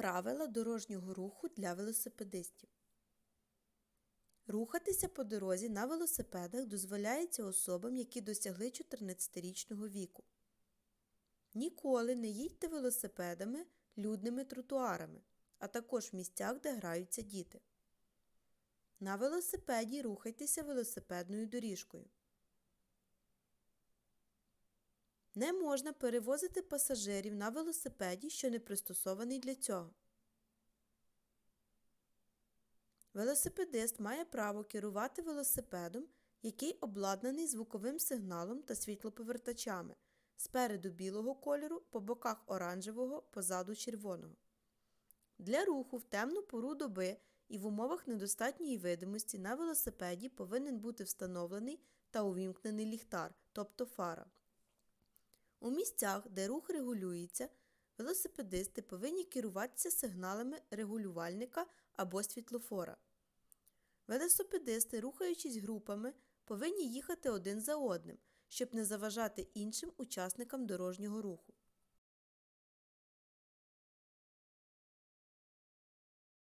Правила дорожнього руху для велосипедистів. Рухатися по дорозі на велосипедах дозволяється особам, які досягли 14-річного віку. Ніколи не їдьте велосипедами людними тротуарами, а також в місцях, де граються діти. На велосипеді рухайтеся велосипедною доріжкою. Не можна перевозити пасажирів на велосипеді, що не пристосований для цього. Велосипедист має право керувати велосипедом, який обладнаний звуковим сигналом та світлоповертачами спереду білого кольору, по боках оранжевого, позаду червоного. Для руху в темну пору доби і в умовах недостатньої видимості на велосипеді повинен бути встановлений та увімкнений ліхтар, тобто фара. У місцях, де рух регулюється, велосипедисти повинні керуватися сигналами регулювальника або світлофора. Велосипедисти, рухаючись групами, повинні їхати один за одним, щоб не заважати іншим учасникам дорожнього руху.